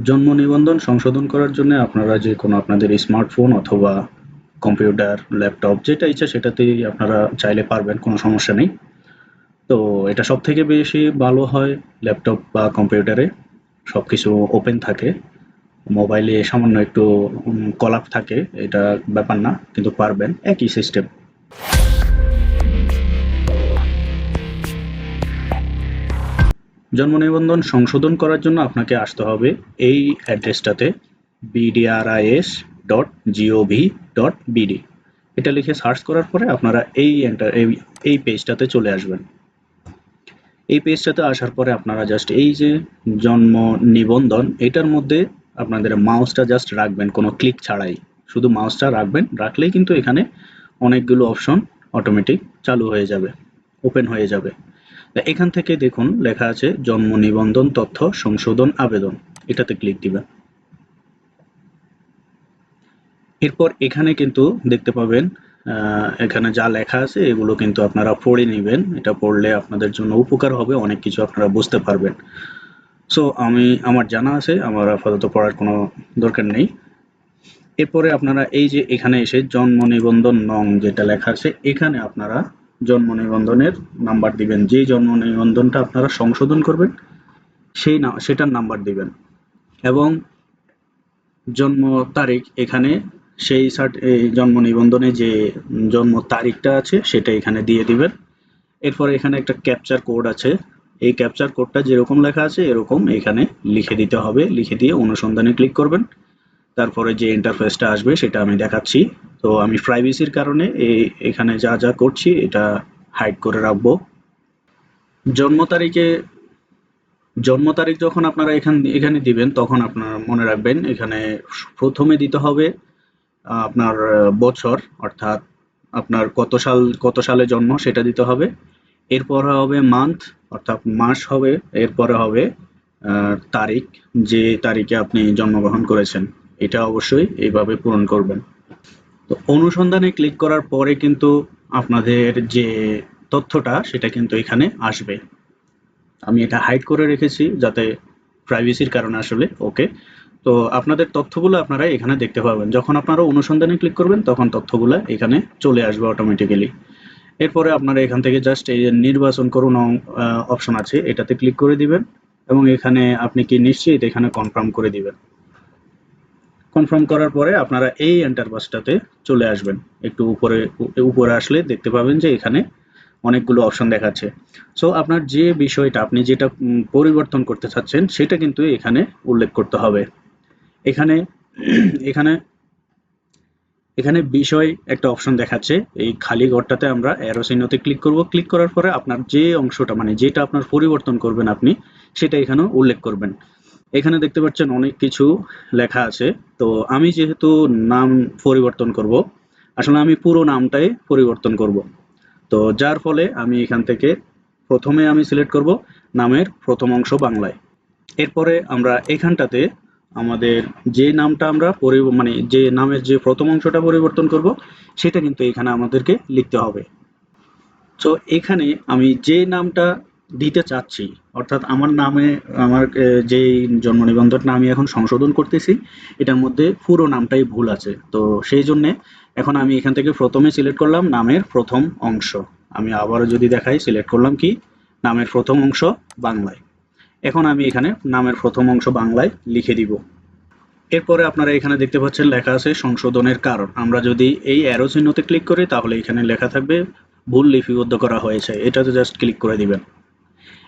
জন্ম নিবন্ধন সংশোধন করার জন্য আপনারা যে কোনো আপনাদের স্মার্টফোন অথবা কম্পিউটার ল্যাপটপ যেটা ইচ্ছা সেটাতেই আপনারা চাইলে পারবেন, কোনো সমস্যা নেই। তো এটা সব থেকে বেশি ভালো হয় ল্যাপটপ বা কম্পিউটারে সব কিছু ওপেন থাকে। মোবাইলে সামান্য একটু কলাপ থাকে, এটা ব্যাপার না, কিন্তু পারবেন। একই সিস্টেম জন্ম নিবন্ধন সংশোধন করার জন্য আপনাকে আসতে হবে এই অ্যাড্রেসটাতে BDRIS dot gov dot BD এটা লিখে সার্চ করার পরে আপনারা এই এন্টার এই- পেজটাতে চলে আসবেন। এই পেজটাতে আসার পরে আপনারা জাস্ট এই যে জন্ম নিবন্ধন, এটার মধ্যে আপনাদের মাউসটা জাস্ট রাখবেন, কোনো ক্লিক ছাড়াই। শুধু মাউসটা রাখবেন, রাখলেই কিন্তু এখানে অনেকগুলো অপশন অটোমেটিক চালু হয়ে যাবে ওপেন হয়ে যাবে। এখান থেকে দেখুন, লেখা আছে, জন্ম নিবন্ধন, তথ্য, সংশোধন, আবেদন। এটাতে ক্লিক দিবেন এরপর এখানে কিন্তু দেখতে পাবেন এখানে যা লেখা আছে, এগুলো কিন্তু আপনারা পড়ে নেবেন। এটা পড়লে আপনাদের জন্য উপকার হবে, অনেক কিছু আপনারা বুঝতে পারবেন। সো আমি, আমার জানা আছে, আমার আপাতত পড়ার কোনো দরকার নেই। এরপরে আপনারা এই যে এখানে এসে জন্ম নিবন্ধন নং যেটা লেখা আছে, এখানে আপনারা জন্ম নিবন্ধনের নাম্বার দিবেন। যে জন্ম নিবন্ধনটা আপনারা সংশোধন করবেন, সেই না, সেটার নাম্বার দিবেন। এবং জন্ম তারিখ এখানে সেই সার্ট, এই জন্ম নিবন্ধনে যে জন্ম তারিখটা আছে, সেটা এখানে দিয়ে দিবেন। এরপর এখানে একটা ক্যাপচার কোড আছে। এই ক্যাপচার কোডটা যেরকম লেখা আছে, এরকম এখানে লিখে দিতে হবে। লিখে দিয়ে অনুসন্ধানে ক্লিক করবেন। তারপরে যে ইন্টারফেসটা আসবে, সেটা আমি দেখাচ্ছি। তো আমি প্রাইভেসির কারণে এই এখানে যা যা করছি, এটা হাইড করে রাখব। জন্ম তারিখে, জন্ম তারিখ যখন আপনারা এখান, এখানে দিবেন, তখন আপনারা মনে রাখবেন, এখানে প্রথমে দিতে হবে আপনার বছর, অর্থাৎ আপনার কত সাল, কত সালে জন্ম সেটা দিতে হবে। এরপর হবে মান্থ অর্থাৎ মাস হবে, এরপরে হবে তারিখ, যে তারিখে আপনি জন্মগ্রহণ করেছেন। এটা অবশ্যই এইভাবে পূরণ করবেন। তো অনুসন্ধানে ক্লিক করার পরে কিন্তু আপনাদের যে তথ্যটা, সেটা কিন্তু এখানে আসবে। আমি এটা হাইড করে রেখেছি যাতে প্রাইভেসির কারণে আসলে ওকে তো আপনাদের তথ্যগুলো আপনারা এখানে দেখতে পাবেন। যখন আপনারা অনুসন্ধানে ক্লিক করবেন, তখন তথ্যগুলো এখানে চলে আসবে অটোমেটিক্যালি এরপরে আপনারা এখান থেকে জাস্ট এই যে নির্বাচন করুন অপশন আছে, এটাতে ক্লিক করে দিবেন এবং এখানে আপনি কি নিশ্চিত এখানে কনফার্ম করে দিবেন। কনফার্ম করার পরে আপনারা এই এন্টারবাসটাতে চলে আসবেন। একটু উপরে উপরে আসলে দেখতে পাবেন যে এখানে অনেকগুলো অপশন দেখাচ্ছে। সো আপনার যে বিষয়টা, আপনি যেটা পরিবর্তন করতে চাচ্ছেন, সেটা কিন্তু এখানে উল্লেখ করতে হবে। এখানে এখানে এখানে বিষয় একটা অপশন দেখাচ্ছে। এই খালি ঘরটাতে আমরা অ্যারো চিহ্নতে ক্লিক করব। ক্লিক করার পরে আপনার যে অংশটা মানে যেটা আপনার পরিবর্তন করবেন আপনি, সেটা এখানে উল্লেখ করবেন। এখানে দেখতে পাচ্ছেন অনেক কিছু লেখা আছে। তো আমি যেহেতু নাম পরিবর্তন করব, আসলে আমি পুরো নামটাই পরিবর্তন করব। তো যার ফলে আমি এখান থেকে প্রথমে আমি সিলেক্ট করব নামের প্রথম অংশ বাংলায়। এরপরে আমরা এখানটাতে আমাদের যে নামটা আমরা মানে যে নামের যে প্রথম অংশটা পরিবর্তন করব, সেটা কিন্তু এখানে আমাদেরকে লিখতে হবে। তো এখানে আমি যে নামটা দিতে চাচ্ছি। অর্থাৎ আমার নামে, আমার যে জন্ম নিবন্ধনটা আমি এখন সংশোধন করতেছি, এটার মধ্যে পুরো নামটাই ভুল আছে। তো সেই জন্যে এখন আমি এখান থেকে প্রথমে সিলেক্ট করলাম নামের প্রথম অংশ। আমি আবারও যদি দেখাই, সিলেক্ট করলাম কি? নামের প্রথম অংশ বাংলায়। এখন আমি এখানে নামের প্রথম অংশ বাংলায় লিখে দিব। এরপরে আপনারা এখানে দেখতে পাচ্ছেন লেখা আছে সংশোধনের কারণ। আমরা যদি এই অ্যারো চিহ্নতে ক্লিক করি, তাহলে এখানে লেখা থাকবে, ভুল লিপিবদ্ধ করা হয়েছে। এটাতে জাস্ট ক্লিক করে দিবেন।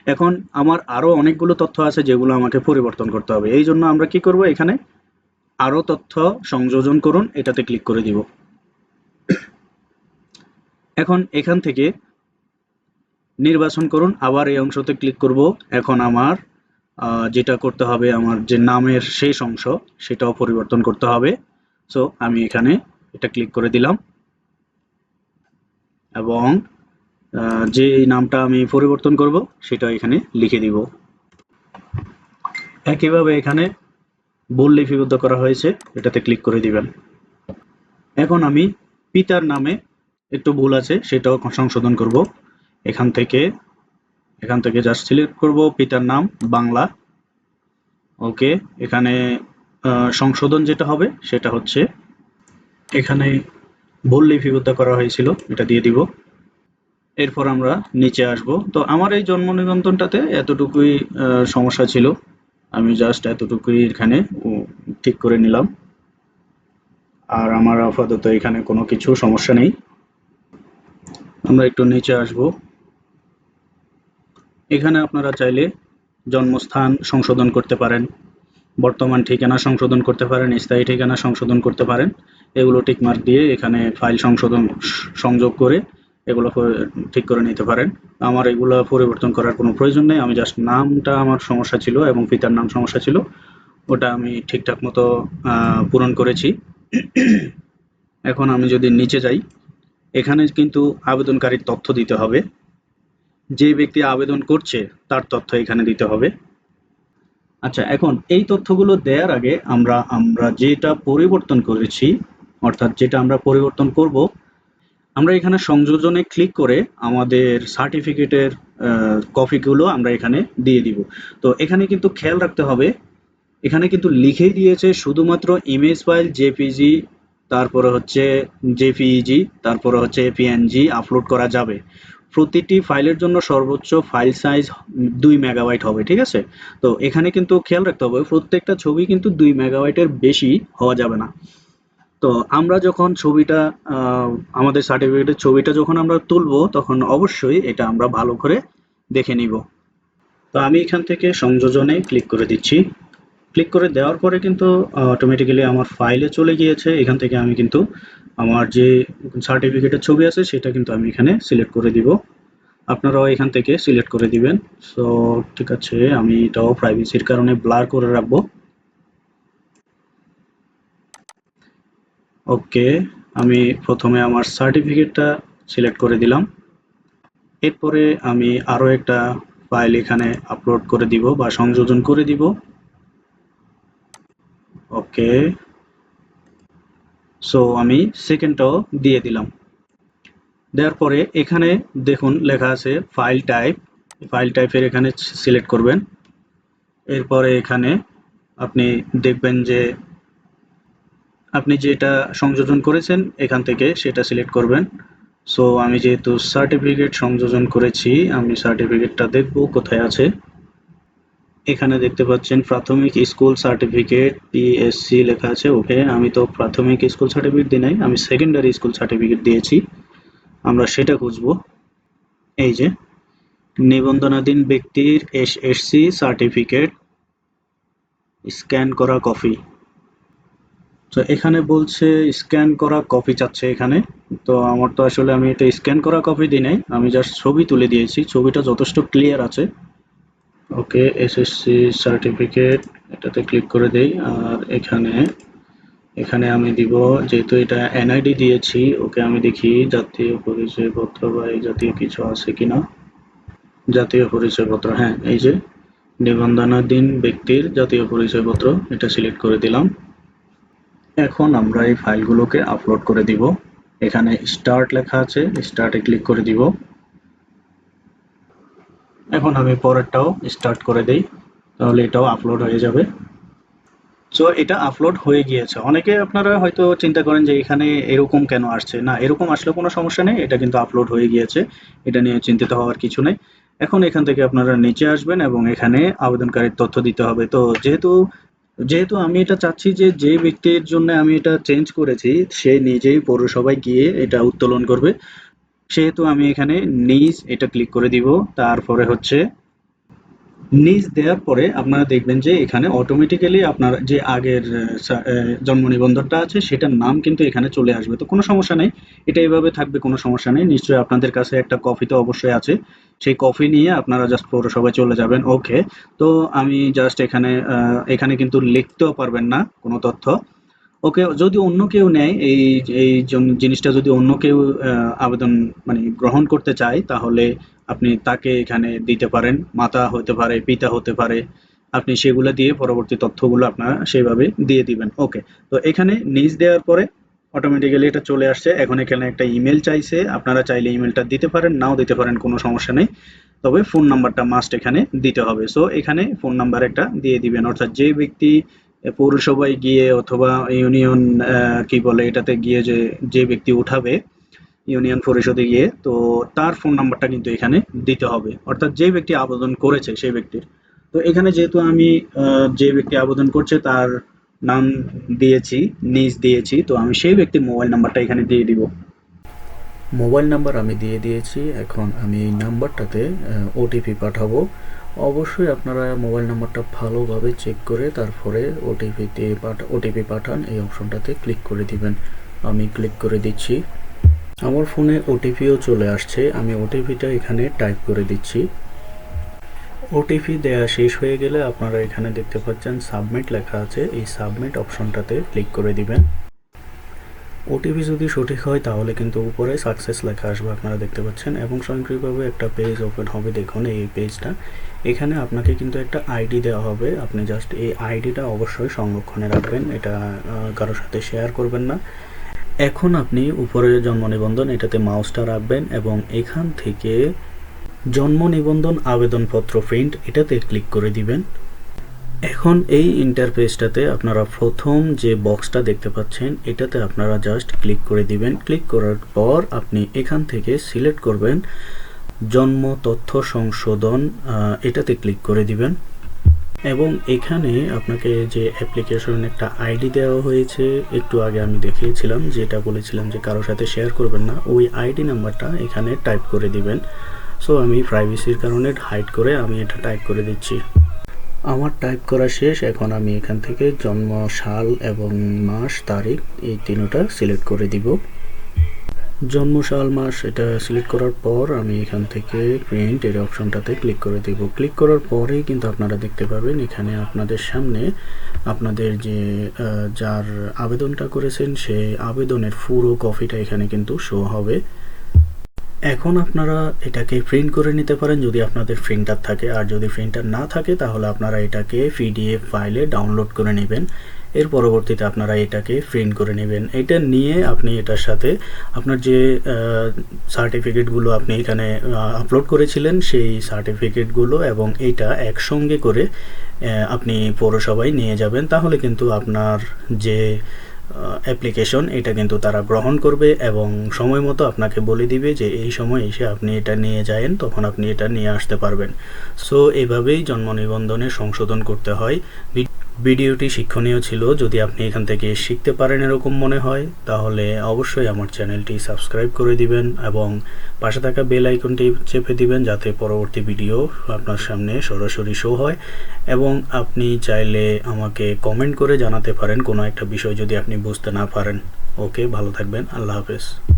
এখন আমার আরও অনেকগুলো তথ্য আছে যেগুলো আমাকে পরিবর্তন করতে হবে। এই জন্য আমরা কি করব এখানে? আরও তথ্য সংযোজন করুন, এটাতে ক্লিক করে দিব। এখন এখান থেকে নির্বাচন করুন, আবার এই অংশতে ক্লিক করব। এখন আমার যেটা করতে হবে, আমার যে নামের শেষ অংশ, সেটাও পরিবর্তন করতে হবে। সো আমি এখানে এটা ক্লিক করে দিলাম। এবং যে নামটা আমি পরিবর্তন করব, সেটা এখানে লিখে দিব। একইভাবে এখানে ভুল লিপিবদ্ধ করা হয়েছে, এটাতে ক্লিক করে দিবেন। এখন আমি পিতার নামে একটু ভুল আছে, সেটাও সংশোধন করব। এখান থেকে এখান থেকে জাস্ট সিলেক্ট করব, পিতার নাম, বাংলা। ওকে এখানে সংশোধন যেটা হবে, সেটা হচ্ছে এখানে ভুল লিপিবদ্ধ করা হয়েছিল, এটা দিয়ে দিব। এরপর আমরা নিচে আসব। তো আমার এই জন্ম নিবন্ধনটাতে এতটুকুই সমস্যা ছিল। আমি জাস্ট এতটুকুই এখানে ঠিক করে নিলাম। আর আমার আপাতত এখানে কোনো কিছু সমস্যা নেই। আমরা একটু নিচে আসব। এখানে আপনারা চাইলে জন্মস্থান সংশোধন করতে পারেন। বর্তমান ঠিকানা সংশোধন করতে পারেন, স্থায়ী ঠিকানা সংশোধন করতে পারেন। এগুলো টিকমার্ক দিয়ে এখানে ফাইল সংশোধন, সংযোগ করে এগুলো ঠিক করে নিতে পারেন। আমার এগুলো পরিবর্তন করার কোনো প্রয়োজন নেই। আমি জাস্ট নামটা আমার সমস্যা ছিল এবং পিতার নাম সমস্যা ছিল। ওটা আমি ঠিকঠাক মতো পূরণ করেছি। এখন আমি যদি নিচে যাই, এখানে কিন্তু আবেদনকারীর তথ্য দিতে হবে। যে ব্যক্তি আবেদন করছে, তার তথ্য এখানে দিতে হবে। আচ্ছা এখন এই তথ্যগুলো দেওয়ার আগে আমরা আমরা যেটা পরিবর্তন করেছি, অর্থাৎ যেটা আমরা পরিবর্তন করব আমরা এখানে সংযোজনে ক্লিক করে আমাদের সার্টিফিকেটের কপিগুলো আমরা এখানে দিয়ে দিব। তো এখানে কিন্তু খেয়াল রাখতে হবে, এখানে কিন্তু লিখেই দিয়েছে শুধুমাত্র ইমেজ ফাইল জেপিজি তারপরে হচ্ছে জেপিইজি তারপরে হচ্ছে পিএনজি আপলোড করা যাবে। প্রতিটি ফাইলের জন্য সর্বোচ্চ ফাইল সাইজ দুই মেগাবাইট হবে, ঠিক আছে? তো এখানে কিন্তু খেয়াল রাখতে হবে, প্রত্যেকটা ছবি কিন্তু দুই মেগাবাইটের বেশি হওয়া যাবে না। তো আমরা যখন ছবিটা আমাদের সার্টিফিকেটের ছবিটা যখন আমরা তুলবো, তখন অবশ্যই এটা আমরা ভালো করে দেখে নিব। তো আমি এখান থেকে সংযোজনে ক্লিক করে দিচ্ছি। ক্লিক করে দেওয়ার পরে কিন্তু অটোমেটিক্যালি আমার ফাইলে চলে গিয়েছে। এখান থেকে আমি কিন্তু আমার যে সার্টিফিকেটের ছবি আছে, সেটা কিন্তু আমি এখানে সিলেক্ট করে দিব। আপনারাও এখান থেকে সিলেক্ট করে দিবেন। সো ঠিক আছে, আমি এটাও প্রাইভেসির কারণে ব্লার করে রাখব। ওকে, আমি প্রথমে আমার সার্টিফিকেটটা সিলেক্ট করে দিলাম। এরপরে আমি আরও একটা ফাইল এখানে আপলোড করে দিব বা সংযোজন করে দিব। ওকে, সো আমি সেকেন্ডটাও দিয়ে দিলাম। দেওয়ার পরে এখানে দেখুন লেখা আছে ফাইল টাইপ ফাইল টাইপের এখানে সিলেক্ট করবেন। এরপরে এখানে আপনি দেখবেন যে আপনি যেটা সংযোজন করেছেন, এখান থেকে সেটা সিলেক্ট করবেন। সো আমি যেহেতু সার্টিফিকেট সংযোজন করেছি, আমি সার্টিফিকেটটা দেখব কোথায় আছে। এখানে দেখতে পাচ্ছেন প্রাথমিক স্কুল সার্টিফিকেট পিএসসি লেখা আছে, ওকে। আমি তো প্রাথমিক স্কুল সার্টিফিকেট দিই নাই, আমি সেকেন্ডারি স্কুল সার্টিফিকেট দিয়েছি। আমরা সেটা খুঁজব। এই যে, নিবন্ধনাধীন ব্যক্তির এসএসসি সার্টিফিকেট স্ক্যান করা কপি। তো এখানে বলছে স্ক্যান করা কপি চাচ্ছে এখানে। তো আমার তো আসলে আমি এটা স্ক্যান করা কপি দিই নাই, আমি জাস্ট ছবি তুলে দিয়েছি। ছবিটা যথেষ্ট ক্লিয়ার আছে। ওকে এসএসসি সার্টিফিকেট এটাতে ক্লিক করে দেই। আর এখানে এখানে আমি দিব, যেহেতু এটা এনআইডি দিয়েছি, ওকে আমি দেখি জাতীয় পরিচয়পত্র বা এই জাতীয় কিছু আছে কিনা। জাতীয় পরিচয়পত্র হ্যাঁ এই যে, নিবন্ধনাধীন ব্যক্তির জাতীয় পরিচয়পত্র, এটা সিলেক্ট করে দিলাম। এখন আমরা এই ফাইলগুলোকে আপলোড করে দিব। এখানে স্টার্ট লেখা আছে স্টার্টে ক্লিক করে দিব। এখন আমি পরেরটাও স্টার্ট করে দেই, তাহলে এটাও আপলোড হয়ে যাবে। সো এটা আপলোড হয়ে গিয়েছে। অনেকে আপনারা হয়তো চিন্তা করেন যে এখানে এরকম কেন আসছে? না, এরকম আসলে কোনো সমস্যা নেই, এটা কিন্তু আপলোড হয়ে গিয়েছে। এটা নিয়ে চিন্তিত হওয়ার কিছু নেই। এখন এখান থেকে আপনারা নিচে আসবেন এবং এখানে আবেদনকারীর তথ্য দিতে হবে। তো, যেহেতু যেহেতু আমি এটা চাচ্ছি যে যে ব্যক্তির জন্য আমি এটা চেঞ্জ করেছি, সে নিজেই পৌরসভায় গিয়ে এটা উত্তোলন করবে। সেহেতু আমি এখানে নিজ এটা ক্লিক করে দিব, তারপরে হচ্ছে নিজ দেওয়ার পরে আপনারা দেখবেন যে এখানে অটোমেটিক্যালি আপনার যে আগের জন্ম নিবন্ধনটা আছে সেটার নাম কিন্তু এখানে চলে আসবে। তো কোনো সমস্যা নেই। এটা এভাবে থাকবে, কোনো সমস্যা নেই। নিশ্চয়ই আপনাদের কাছে একটা কফি তো অবশ্যই আছে। সেই কফি নিয়ে আপনারা জাস্ট পৌরসভায় চলে যাবেন। ওকে তো আমি জাস্ট এখানে এখানে কিন্তু লিখতেও পারবেন না কোনো তথ্য। ওকে, যদি অন্য কেউ নেয় এই এই জন- জিনিসটা যদি অন্য কেউ আবেদন মানে গ্রহণ করতে চায়, তাহলে আপনি তাকে এখানে দিতে পারেন। মাতা হতে পারে, পিতা হতে পারে, আপনি সেগুলো দিয়ে পরবর্তী তথ্যগুলো আপনারা সেইভাবে দিয়ে দিবেন। ওকে, তো এখানে নিজ দেওয়ার পরে অটোমেটিক্যালি এটা চলে আসছে। এখন এখানে একটা ইমেল চাইছে। আপনারা চাইলে ইমেলটা দিতে পারেন, নাও দিতে পারেন, কোনো সমস্যা নেই। তবে ফোন নাম্বারটা মাস্ট এখানে দিতে হবে। সো এখানে ফোন নাম্বার একটা দিয়ে দিবেন। অর্থাৎ যে ব্যক্তি পৌরসভায় গিয়ে অথবা ইউনিয়ন কি বলে এটাতে গিয়ে যে যে ব্যক্তি উঠাবে ইউনিয়ন পরিষদে গিয়ে, তো তার ফোন নাম্বারটা কিন্তু এখানে দিতে হবে। অর্থাৎ যে ব্যক্তি আবেদন করেছে সেই ব্যক্তির। তো এখানে যেহেতু আমি যে ব্যক্তি আবেদন করছে তার নাম দিয়েছি, নিজ দিয়েছি, তো আমি সেই ব্যক্তির মোবাইল নাম্বারটা এখানে দিয়ে দিব। মোবাইল নাম্বার আমি দিয়ে দিয়েছি। এখন আমি এই নাম্বারটাতে ওটিপি পাঠাবো। অবশ্যই আপনারা মোবাইল নাম্বারটা ভালোভাবে চেক করে তারপরে ওটিপি দিয়ে পাঠা ওটিপি পাঠান, এই অপশনটাতে ক্লিক করে দিবেন। আমি ক্লিক করে দিচ্ছি। আমার ফোনে ওটিপিও চলে আসছে। আমি ওটিপিটা এখানে টাইপ করে দিচ্ছি। ওটিপি দেয়া শেষ হয়ে গেলে আপনারা এখানে দেখতে পাচ্ছেন সাবমিট লেখা আছে। এই সাবমিট অপশনটাতে ক্লিক করে দিবেন। ওটিপি যদি সঠিক হয়, তাহলে কিন্তু উপরে সাকসেস লেখা আসবে আপনারা দেখতে পাচ্ছেন এবং স্বয়ংক্রিয়ভাবে একটা পেজ ওপেন হবে। দেখুন এই পেজটা এখানে আপনাকে কিন্তু একটা আইডি দেওয়া হবে। আপনি জাস্ট এই আইডিটা অবশ্যই সংরক্ষণে রাখবেন। এটা কারোর সাথে শেয়ার করবেন না। এখন আপনি উপরে জন্ম নিবন্ধন, এটাতে মাউসটা রাখবেন এবং এখান থেকে জন্ম নিবন্ধন আবেদনপত্র প্রিন্ট এটাতে ক্লিক করে দিবেন। এখন এই ইন্টারফেসটাতে আপনারা প্রথম যে বক্সটা দেখতে পাচ্ছেন, এটাতে আপনারা জাস্ট ক্লিক করে দিবেন। ক্লিক করার পর আপনি এখান থেকে সিলেক্ট করবেন জন্ম, তথ্য, সংশোধন এটাতে ক্লিক করে দিবেন। এবং এখানে আপনাকে যে অ্যাপ্লিকেশন একটা আইডি দেওয়া হয়েছে, একটু আগে আমি দেখিয়েছিলাম, যেটা বলেছিলাম যে কারোর সাথে শেয়ার করবেন না, ওই আইডি নাম্বারটা এখানে টাইপ করে দিবেন। সো আমি প্রাইভেসির কারণে হাইড করে আমি এটা টাইপ করে দিচ্ছি। আমার টাইপ করা শেষ। এখন আমি এখান থেকে জন্ম, সাল এবং মাস, তারিখ এই তিনটা সিলেক্ট করে দিব। জন্ম, সাল, মাস এটা সিলেক্ট করার পর আমি এখান থেকে প্রিন্ট এর অপশনটাতে ক্লিক করে দিব। ক্লিক করার পরেই কিন্তু আপনারা দেখতে পাবেন এখানে আপনাদের সামনে আপনাদের যে যার আবেদনটা করেছেন সেই আবেদনের পুরো কপিটা এখানে কিন্তু শো হবে। এখন আপনারা এটাকে প্রিন্ট করে নিতে পারেন যদি আপনাদের প্রিন্টার থাকে। আর যদি প্রিন্টার না থাকে, তাহলে আপনারা এটাকে পিডিএফ ফাইলে ডাউনলোড করে নেবেন। এর পরবর্তীতে আপনারা এটাকে প্রিন্ট করে নেবেন। এটা নিয়ে আপনি এটার সাথে আপনার যে সার্টিফিকেটগুলো আপনি এখানে আপলোড করেছিলেন, সেই সার্টিফিকেটগুলো এবং এইটা একসঙ্গে করে আপনি পৌরসভায় নিয়ে যাবেন। তাহলে কিন্তু আপনার যে অ্যাপ্লিকেশন এটা কিন্তু তারা গ্রহণ করবে এবং সময় মতো আপনাকে বলে দিবে যে এই সময় এসে আপনি এটা নিয়ে যায়েন, তখন আপনি এটা নিয়ে আসতে পারবেন। সো এভাবেই জন্ম নিবন্ধনে সংশোধন করতে হয়। ভিডিওটি শিক্ষণীয় ছিল। যদি আপনি এখান থেকে শিখতে পারেন এরকম মনে হয়, তাহলে অবশ্যই আমার চ্যানেলটি সাবস্ক্রাইব করে দিবেন এবং পাশে থাকা বেল আইকনটি চেপে দিবেন যাতে পরবর্তী ভিডিও আপনার সামনে সরাসরি শো হয়। এবং আপনি চাইলে আমাকে কমেন্ট করে জানাতে পারেন কোনো একটা বিষয় যদি আপনি বুঝতে না পারেন। ওকে, ভালো থাকবেন। আল্লাহ হাফেজ।